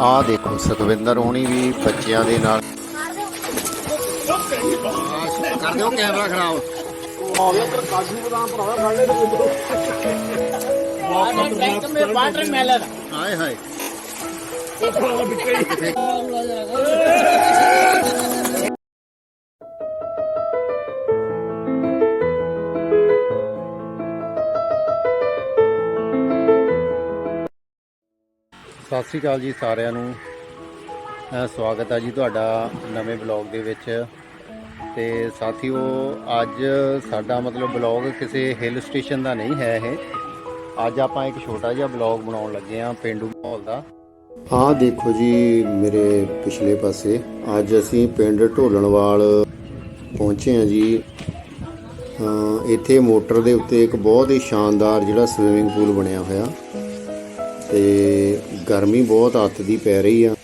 ਆਹ ਦੇਖੋ ਸੁਖਵਿੰਦਰ ਹੋਣੀ ਵੀ ਬੱਚਿਆਂ ਦੇ ਨਾਲ। ਕਰ ਦਿਓ ਕੈਮਰਾ ਖਰਾਬ। ਵਾਟਰਮੈਲਨ ਹਾਏ। ਹਾਏ। ਸਤਿ ਸ੍ਰੀ ਅਕਾਲ ਜੀ ਸਾਰਿਆਂ ਨੂੰ। ਸਵਾਗਤ ਹੈ ਜੀ ਤੁਹਾਡਾ ਨਵੇਂ ਬਲੌਗ ਦੇ ਵਿੱਚ। ਤੇ ਸਾਥੀਓ, ਅੱਜ ਸਾਡਾ ਮਤਲਬ ਬਲੌਗ ਕਿਸੇ ਹਿਲ ਸਟੇਸ਼ਨ ਦਾ ਨਹੀਂ ਹੈ ਇਹ। ਅੱਜ ਆਪਾਂ ਇੱਕ ਛੋਟਾ ਜਿਹਾ ਬਲੌਗ ਬਣਾਉਣ ਲੱਗੇ ਆ ਪਿੰਡੂ ਮਾਹੌਲ ਦਾ। ਆਹ ਦੇਖੋ ਜੀ ਮੇਰੇ ਪਿਛਲੇ ਪਾਸੇ। ਅੱਜ ਅਸੀਂ ਪਿੰਡ ਢੋਲਣਵਾਲ ਪਹੁੰਚੇ ਆ ਜੀ। ਇੱਥੇ ਮੋਟਰ ਦੇ ਉੱਤੇ ਇੱਕ ਬਹੁਤ ਹੀ ਸ਼ਾਨਦਾਰ ਜਿਹੜਾ ਸਵਿਮਿੰਗ ਪੂਲ ਬਣਿਆ ਹੋਇਆ। ਤੇ ਗਰਮੀ ਬਹੁਤ ਹੱਥ ਦੀ ਪੈ ਰਹੀ ਆ।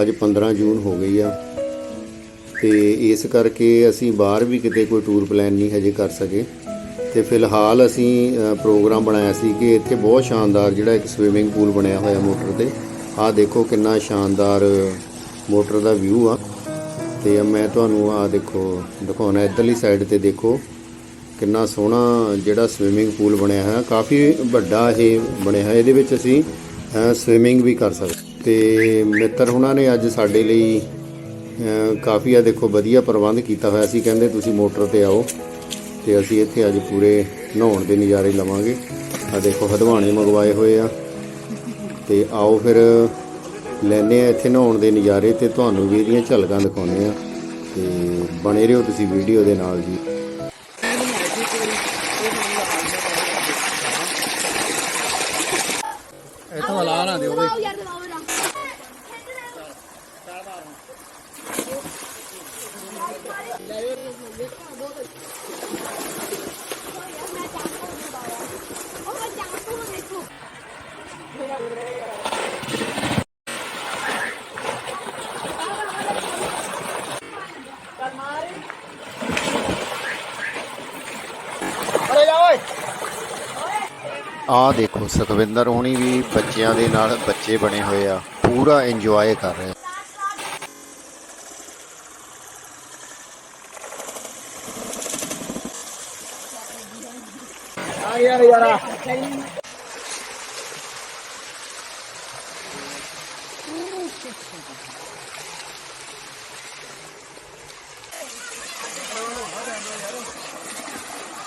ਅੱਜ 15 ਜੂਨ ਹੋ ਗਈ ਆ। ਤੇ ਇਸ ਕਰਕੇ ਅਸੀਂ ਬਾਹਰ ਵੀ ਕਿਤੇ ਕੋਈ ਟੂਰ ਪਲਾਨ ਨਹੀਂ ਹਜੇ ਕਰ ਸਕੇ। ਤੇ ਫਿਲਹਾਲ ਅਸੀਂ ਪ੍ਰੋਗਰਾਮ ਬਣਾਇਆ ਸੀ ਕਿ ਇੱਥੇ ਬਹੁਤ ਸ਼ਾਨਦਾਰ ਜਿਹੜਾ ਇੱਕ ਸਵਿਮਿੰਗ ਪੂਲ ਬਣਿਆ ਹੋਇਆ ਮੋਟਰ ਤੇ। ਆਹ ਦੇਖੋ ਕਿੰਨਾ ਸ਼ਾਨਦਾਰ ਮੋਟਰ ਦਾ ਵਿਊ ਆ। ਤੇ ਮੈਂ ਤੁਹਾਨੂੰ ਆਹ ਦੇਖੋ ਦਿਖਾਉਣਾ, ਇਧਰਲੀ ਸਾਈਡ ਤੇ ਦੇਖੋ। ਕਿੰਨਾ ਸੋਹਣਾ ਜਿਹੜਾ ਸਵਿਮਿੰਗ ਪੂਲ ਬਣਿਆ ਹੈ ਕਾਫੀ ਵੱਡਾ ਇਹ ਬਣਿਆ ਹੈ ਇਹਦੇ ਵਿੱਚ ਅਸੀਂ ਸਵਿਮਿੰਗ ਵੀ ਕਰ ਸਕਦੇ। ਤੇ ਮਿੱਤਰ ਹੁਣਾਂ ਨੇ ਅੱਜ ਸਾਡੇ ਲਈ ਕਾਫੀ ਆ ਦੇਖੋ, ਵਧੀਆ ਪ੍ਰਬੰਧ ਕੀਤਾ ਹੋਇਆ। ਸੀ ਕਹਿੰਦੇ, ਤੁਸੀਂ ਮੋਟਰ ਤੇ ਆਓ ਤੇ ਅਸੀਂ ਇੱਥੇ ਅੱਜ ਪੂਰੇ ਨਹਾਉਣ ਦੇ ਨਜ਼ਾਰੇ ਲਵਾਂਗੇ। ਆ ਦੇਖੋ, ਹਦਵਾਣੇ ਮੰਗਵਾਏ ਹੋਏ ਆ। ਤੇ ਆਓ ਫਿਰ ਲੈਨੇ ਆ ਇੱਥੇ ਨਹਾਉਣ ਦੇ ਨਜ਼ਾਰੇ ਤੇ ਤੁਹਾਨੂੰ ਵੀ ਇਹਦੀਆਂ ਝਲਕਾਂ ਦਿਖਾਉਂਦੇ ਆ ਤੇ ਬਣੇ ਰਹੋ ਤੁਸੀਂ ਵੀਡੀਓ ਦੇ ਨਾਲ ਜੀ। ਇੱਥੋਂ ਹਲਾ ਨਾ ਦਿਓ ਬਈ ਯਾਰ ਦਬਾਓ ਦੇਖੋ ਸੁਖਵਿੰਦਰ ਹੋਣੀ ਵੀ ਬੱਚਿਆਂ ਦੇ ਨਾਲ ਬੱਚੇ ਬਣੇ ਹੋਏ ਆ ਪੂਰਾ ਇੰਜੋਏ ਕਰ ਰਹੇ ਆ। ਆ ਯਾਰ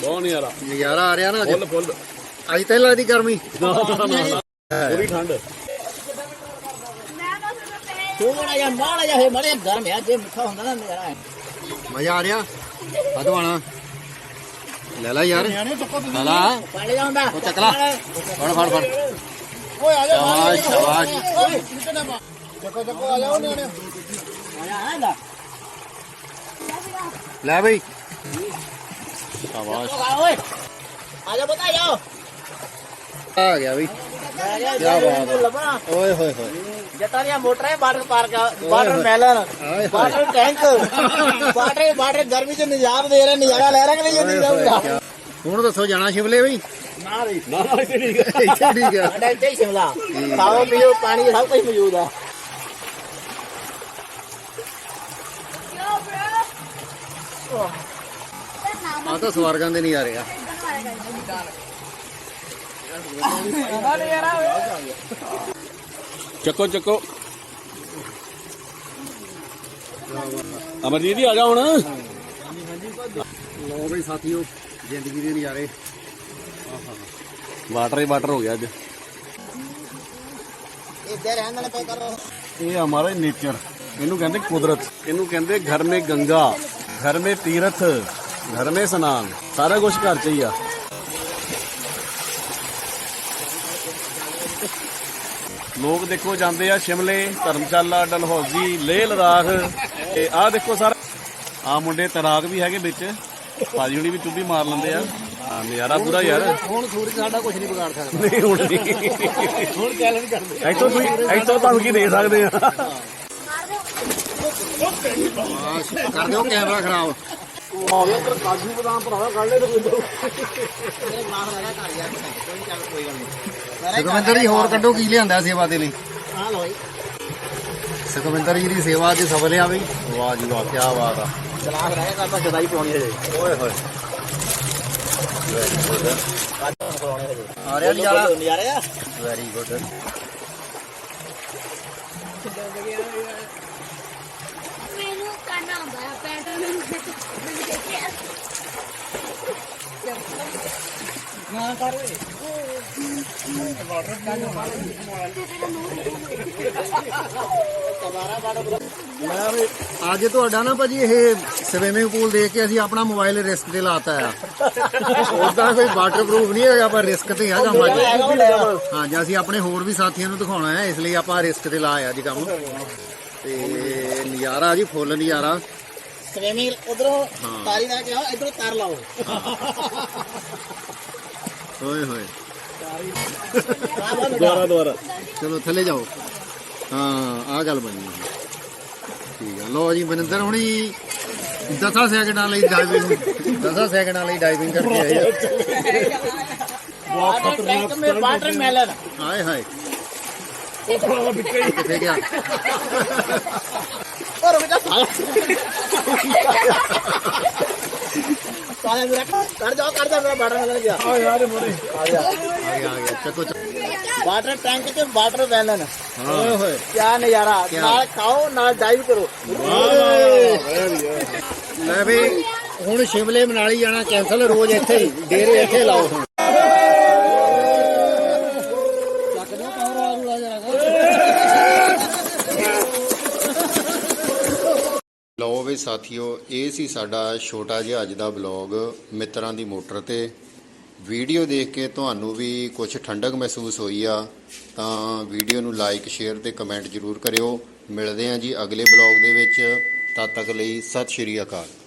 ਬਹੁਤ ਨਜ਼ਾਰਾ। ਨਜ਼ਾਰਾ ਆ ਰਿਹਾ ਨਾ ਅੱਜ। ਫੁੱਲ ਫੁੱਲ। ਅੱਜ ਤਾਂ ਨੀ ਲੱਗਦੀ ਗਰਮੀ। ਪੂਰੀ ਠੰਡ। ਥੋੜਾ ਜਿਹਾ ਮਾੜਾ ਜਿਹਾ ਹੈ ਮੜੇ ਗਰਮ ਹੈ ਜੇ ਮਿੱਠਾ ਹੁੰਦਾ ਨਾ ਨਜ਼ਾਰਾ ਹੈ ਮਜ਼ਾ ਆ ਰਿਹਾ। ਹਦਵਾਣਾ ਲੈ ਲੈ ਯਾਰ। ਲੈ ਲਾ। ਪਾਣੀ ਜਾਂਦਾ ਉਹ ਚੱਕ ਲਾ। ਫੜ ਫੜ ਫੜ। ਓਏ ਆ ਜਾ ਸ਼ਾਬਾਸ਼ ਸ਼ਾਬਾਸ਼। ਚੱਕੋ ਚੱਕੋ ਆ ਜਾਓ ਨਿਆਣੇ। ਆ ਜਾ ਆਂਦਾ ਲੈ ਬਈ। ਸ਼ਾਬਾਸ਼। ਓਏ। ਆ ਜਾ ਬਤਾ ਜਾਓ। ਆ ਗਿਆ ਬਈ। ਕਿਆ ਬਾਤ ਹੈ। ਲੱਭਣਾ ਓਏ ਹੋਏ ਹੋਏ। ਜੱਟਾਂ ਦੀਆਂ ਮੋਟਰਾਂ ਹੈ ਵਾਟਰ ਪਾਰਕ ਵਾਟਰ ਮੈਲਨ ਹਾਏ। ਵਾਟਰ ਟੈਂਕ ਵਾਟਰ ਵਾਟਰ ਗਰਮੀ ਚ ਨਜ਼ਾਰਾ ਦੇ ਰਹੇ ਨਜ਼ਾਰਾ ਲੈ ਰਹੇ ਕਿ ਨਹੀਂ ਇਹ ਹੋਏ ਕਿਆ- ਹੁਣ ਦੱਸੋ ਜਾਣਾ ਸ਼ਿਮਲੇ ਬਈ? ਨਾ ਰਹੀ ਨਾ ਨਾ ਇੱਥੇ ਠੀਕ ਹੈ ਇੱਥੇ ਠੀਕ ਆ। ਸਾਡਾ ਇੱਥੇ ਹੀ ਸ਼ਿਮਲਾ। ਖਾਓ ਪੀਓ ਪਾਣੀ ਸਭ ਕੁਝ ਮੌਜੂਦ ਆ। ਆ ਤਾਂ ਸਵਰਗਾਂ ਦੇ ਨਜ਼ਾਰੇ ਆ ਚੱਕੋ ਚੱਕੋ। ਅਮਰਜੀਤ ਜੀ ਆ ਜਾ ਹੁਣ। ਲੋ ਬਈ ਸਾਥੀਓ ਜ਼ਿੰਦਗੀ ਦੇ ਨਜ਼ਾਰੇ। ਵਾਟਰ ਹੀ ਵਾਟਰ ਹੋ ਗਿਆ ਅੱਜ। ਇੱਧਰ ਰਹਿਣ ਦੇ ਪੈ ਕਰੋ ਇਹ ਹਮਾਰਾ ਨੇਚਰ ਇਹਨੂੰ ਕਹਿੰਦੇ ਕੁਦਰਤ। ਇਹਨੂੰ ਕਹਿੰਦੇ ਘਰ ਮੇ ਗੰਗਾ। ਘਰ ਮੇ ਤੀਰਥ ਘਰ ਮੇ ਸਨਾਨ ਸਾਰਾ ਕੁਝ ਘਰ ਚ ਹੀ ਆ। ਲੋਕ ਦੇਖੋ ਜਾਂਦੇ ਆ ਸ਼ਿਮਲੇ ਧਰਮਸ਼ਾਲਾ ਡਲਹੌਜ਼ੀ ਲੇਹ ਲਦਾਖ ਤੇ ਆਹ ਦੇਖੋ ਸਾਰਾ। ਆ ਮੁੰਡੇ ਤੈਰਾਕ ਵੀ ਹੈਗੇ ਵਿੱਚ ਭਾਜੀ ਹੁਣੀ ਵੀ ਚੁੱਭੀ ਮਾਰ ਲੈਂਦੇ ਆ। ਆ ਨਜ਼ਾਰਾ ਪੂਰਾ ਯਾਰ। ਹੁਣ ਸੂਰਜ ਸਾਡਾ ਕੁਝ ਨਹੀਂ ਵਿਗਾੜ ਸਕਦਾ। ਨਹੀਂ ਹੁਣ ਨਹੀਂ। ਹੁਣ ਚੈਲੰਜ ਕਰਦੇ ਇੱਥੋਂ ਤੁਸੀਂ ਇੱਥੋਂ ਤੁਹਾਨੂੰ ਕੀ ਦੇ ਸਕਦੇ ਆ। ਕਰ ਦਿਓ ਕੈਮਰਾ ਖਰਾਬ। ਕਾਜੂ ਬਦਾਮ ਭਰਾਵਾ ਕੱਢ ਲੈ ਤੇ ਮੇਰੇ ਦਾ ਯਾਰ ਕੋਈ ਚੱਲ ਕੋਈ ਗੱਲ ਨਹੀਂ। ਸੁਖਵਿੰਦਰ ਜੀ ਹੋਰ ਕੱਢੋ ਕੀ ਲਿਆਂਦਾ ਸੇਵਾ ਦੇ ਲਈ? ਹਾਂ ਲੋਈ ਸੁਖਵਿੰਦਰ ਜੀ ਦੀ ਸੇਵਾ ਅੱਜ ਸਫਲ ਆ ਬਈ। ਵਾਹ ਜੀ ਵਾਹ ਕੀ ਬਾਤ ਆ। ਚਲਾਕ ਰਹਿ ਗਿਆ ਤਾਂ ਜਦਾਈ ਪਾਉਣੀ ਹੈ ਜੀ ਓਏ ਹੋਏ। ਹੈ ਜੀ ਆ ਰਿਹਾ ਨਜ਼ਾਰਾ ਆ। ਵੈਰੀ ਗੁੱਡ ਮੈਨੂੰ ਕਰਨਾ ਮੈਂ ਵੀ ਅੱਜ ਤੁਹਾਡਾ ਨਾ ਭਾਜੀ ਇਹ ਸਵਿਮਿੰਗ ਪੂਲ ਦੇਖ ਕੇ ਅਸੀਂ ਆਪਣਾ ਮੋਬਾਈਲ ਰਿਸਕ ਤੇ ਲਾਤਾ ਆ। ਉਦਾਂ ਕੋਈ ਵਾਟਰਪ੍ਰੂਫ ਨਹੀਂ ਹੈਗਾ ਪਰ ਰਿਸਕ ਤੇ ਆ ਅੱਜ ਹਾਂ ਜੀ ਅਸੀਂ ਆਪਣੇ ਹੋਰ ਵੀ ਸਾਥੀਆਂ ਨੂੰ ਦਿਖਾਉਣਾ ਹੈ ਇਸ ਲਈ ਆਪਾਂ ਰਿਸਕ ਤੇ ਲਾਇਆ ਅੱਜ ਕੰਮ। ਤੇ ਨਜ਼ਾਰਾ ਜੀ ਫੁੱਲ ਨਜ਼ਾਰਾ ਸਵਿਮਿੰਗ ਉਧਰੋਂ ਤਾਰੀ ਲੈ ਕੇ ਆਓ ਇਧਰੋਂ ਤਰ ਲਾਓ। ਓਏ ਹੋਏ। ਦੁਆਰਾ ਦੁਆਰਾ ਚਲੋ ਥੱਲੇ ਜਾਓ। ਹਾਂ ਆ ਗੱਲ ਬਣੀ ਠੀਕ ਆ। ਲੋ ਜੀ ਮਨਿੰਦਰ ਹੁਣੀ 10 ਸੈਕਿੰਡਾਂ ਲਈ ਡਾਈਵਿੰਗ 10 ਸੈਕਿੰਡਾਂ ਲਈ ਡਾਈਵਿੰਗ ਕਰਕੇ ਆਏ ਆ। ਬਹੁਤ ਖਤਰਨਾਕ ਟੈਂਕ ਮੇ ਵਾਟਰ ਮੈਲਨ ਹਾਏ ਹਾਏ। ਗਿਆ? ਬੇਟਾ ਵਾਟਰ ਟੈਂਕ ਤੇ ਵਾਟਰ ਵੈਲਨ ਓਏ ਨਜ਼ਾਰਾ ਖਾਓ ਨਾਲ ਡਾਈਵ ਵੀ ਹੁਣ ਸ਼ਿਮਲੇ ਮਨਾਲੀ ਜਾਣਾ ਕੈਨਸਲ ਰੋਜ਼ ਇੱਥੇ ਹੀ, ਡੇਰੇ ਇੱਥੇ ਲਾਓ ਹੁਣ। ਲਓ ਸਾਥੀਓ, ਇਹ ਸੀ ਸਾਡਾ ਛੋਟਾ ਜਿਹਾ ਅੱਜ ਦਾ ਬਲੌਗ ਮਿੱਤਰਾਂ ਦੀ ਮੋਟਰ ਤੇ। ਵੀਡੀਓ ਦੇਖ ਕੇ ਤੁਹਾਨੂੰ ਵੀ ਕੁਝ ਠੰਡਕ ਮਹਿਸੂਸ ਹੋਈ ਆ, ਤਾਂ ਵੀਡੀਓ ਨੂੰ ਲਾਈਕ ਸ਼ੇਅਰ ਤੇ ਕਮੈਂਟ ਜ਼ਰੂਰ ਕਰਿਓ। ਮਿਲਦੇ ਹਾਂ ਜੀ ਅਗਲੇ ਬਲੌਗ ਦੇ ਵਿੱਚ। ਤਦ ਤੱਕ ਲਈ ਸਤਿ ਸ਼੍ਰੀ ਅਕਾਲ।